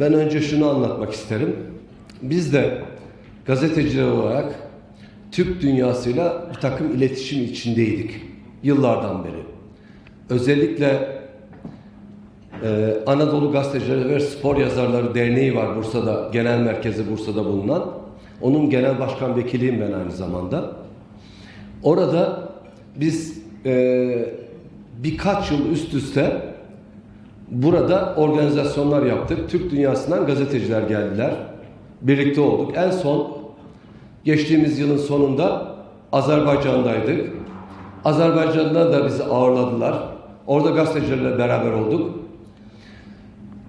Ben önce şunu anlatmak isterim. Biz de gazeteciler olarak Türk dünyasıyla bir takım iletişim içindeydik yıllardan beri. Özellikle ee, Anadolu Gazetecileri ve Spor Yazarları Derneği var Bursa'da, genel merkezi Bursa'da bulunan. Onun genel başkan vekiliyim ben aynı zamanda. Orada biz e, birkaç yıl üst üste burada organizasyonlar yaptık. Türk dünyasından gazeteciler geldiler. Birlikte olduk. En son geçtiğimiz yılın sonunda Azerbaycan'daydık. Azerbaycan'da da bizi ağırladılar. Orada gazetecilerle beraber olduk.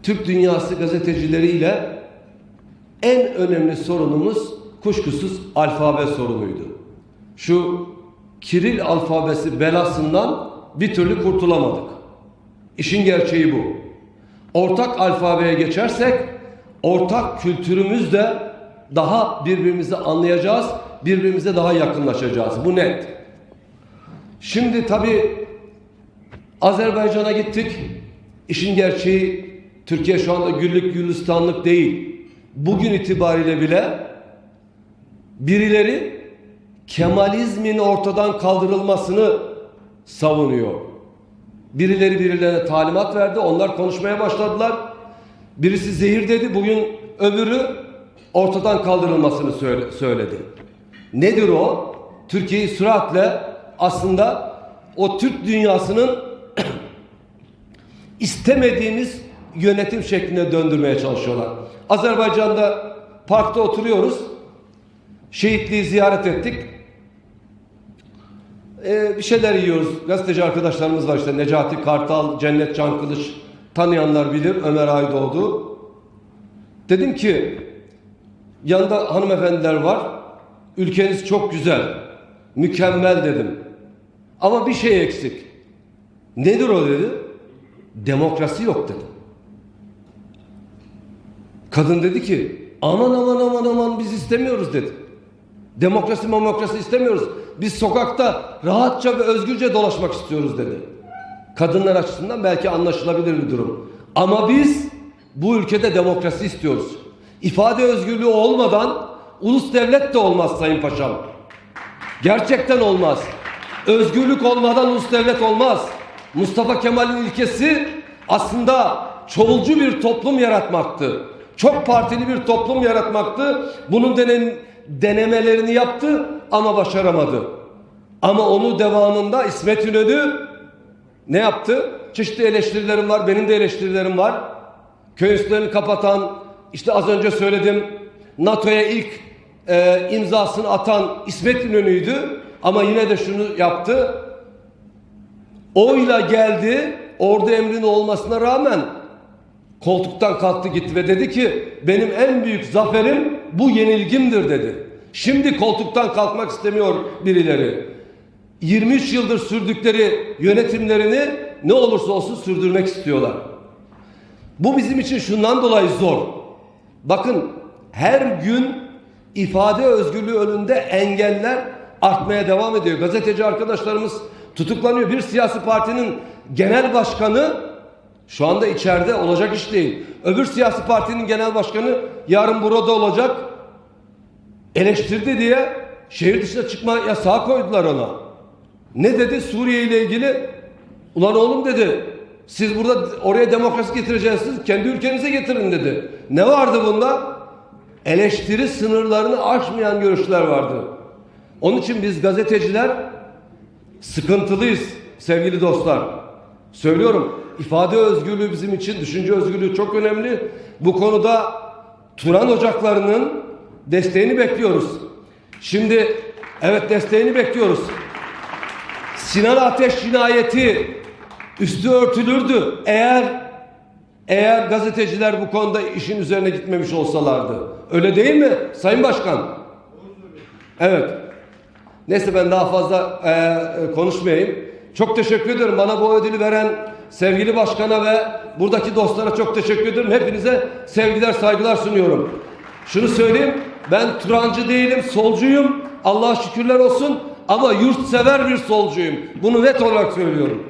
Türk dünyası gazetecileriyle en önemli sorunumuz kuşkusuz alfabe sorunuydu. Şu Kiril alfabesi belasından bir türlü kurtulamadık. İşin gerçeği bu. Ortak alfabeye geçersek ortak kültürümüzle daha birbirimizi anlayacağız, birbirimize daha yakınlaşacağız. Bu net. Şimdi tabii Azerbaycan'a gittik. İşin gerçeği Türkiye şu anda güllük gülistanlık değil. Bugün itibariyle bile birileri Kemalizmin ortadan kaldırılmasını savunuyor. Birileri birilerine talimat verdi. Onlar konuşmaya başladılar. Birisi zehir dedi. Bugün öbürü ortadan kaldırılmasını söyle- söyledi. Nedir o? Türkiye'yi süratle aslında o Türk dünyasının istemediğimiz yönetim şekline döndürmeye çalışıyorlar. Azerbaycan'da parkta oturuyoruz. Şehitliği ziyaret ettik. Ee, bir şeyler yiyoruz. Gazeteci arkadaşlarımız var işte Necati Kartal, Cennet Can Kılıç tanıyanlar bilir. Ömer Aydoğdu. Dedim ki yanında hanımefendiler var. Ülkeniz çok güzel. Mükemmel dedim. Ama bir şey eksik. Nedir o dedi? Demokrasi yok dedi. Kadın dedi ki aman aman aman aman biz istemiyoruz dedi. Demokrasi demokrasi istemiyoruz. Biz sokakta rahatça ve özgürce dolaşmak istiyoruz dedi. Kadınlar açısından belki anlaşılabilir bir durum. Ama biz bu ülkede demokrasi istiyoruz. İfade özgürlüğü olmadan ulus devlet de olmaz Sayın Paşam. Gerçekten olmaz. Özgürlük olmadan ulus devlet olmaz. Mustafa Kemal'in ilkesi aslında çoğulcu bir toplum yaratmaktı. Çok partili bir toplum yaratmaktı. Bunun denen, denemelerini yaptı ama başaramadı. Ama onu devamında İsmet İnönü ne yaptı? Çeşitli eleştirilerim var. Benim de eleştirilerim var. Köy üstlerini kapatan, işte az önce söyledim NATO'ya ilk e, imzasını atan İsmet İnönü'ydü. Ama yine de şunu yaptı. Oyla geldi. Ordu emrinin olmasına rağmen koltuktan kalktı gitti ve dedi ki benim en büyük zaferim bu yenilgimdir dedi. Şimdi koltuktan kalkmak istemiyor birileri. 23 yıldır sürdükleri yönetimlerini ne olursa olsun sürdürmek istiyorlar. Bu bizim için şundan dolayı zor. Bakın her gün ifade özgürlüğü önünde engeller artmaya devam ediyor. Gazeteci arkadaşlarımız tutuklanıyor. Bir siyasi partinin genel başkanı şu anda içeride olacak iş değil. Öbür siyasi partinin genel başkanı yarın burada olacak. Eleştirdi diye şehir dışına çıkma yasağı koydular ona. Ne dedi Suriye ile ilgili? Ulan oğlum dedi. Siz burada oraya demokrasi getireceksiniz. Kendi ülkenize getirin dedi. Ne vardı bunda? Eleştiri sınırlarını aşmayan görüşler vardı. Onun için biz gazeteciler sıkıntılıyız sevgili dostlar. Söylüyorum ifade özgürlüğü bizim için, düşünce özgürlüğü çok önemli. Bu konuda Turan Ocakları'nın desteğini bekliyoruz. Şimdi evet desteğini bekliyoruz. Sinan Ateş cinayeti üstü örtülürdü eğer eğer gazeteciler bu konuda işin üzerine gitmemiş olsalardı. Öyle değil mi Sayın Başkan? Evet. Neyse ben daha fazla e, konuşmayayım. Çok teşekkür ederim bana bu ödülü veren sevgili başkana ve buradaki dostlara çok teşekkür ederim. Hepinize sevgiler saygılar sunuyorum. Şunu söyleyeyim ben Turancı değilim solcuyum. Allah'a şükürler olsun ama yurtsever bir solcuyum. Bunu net olarak söylüyorum.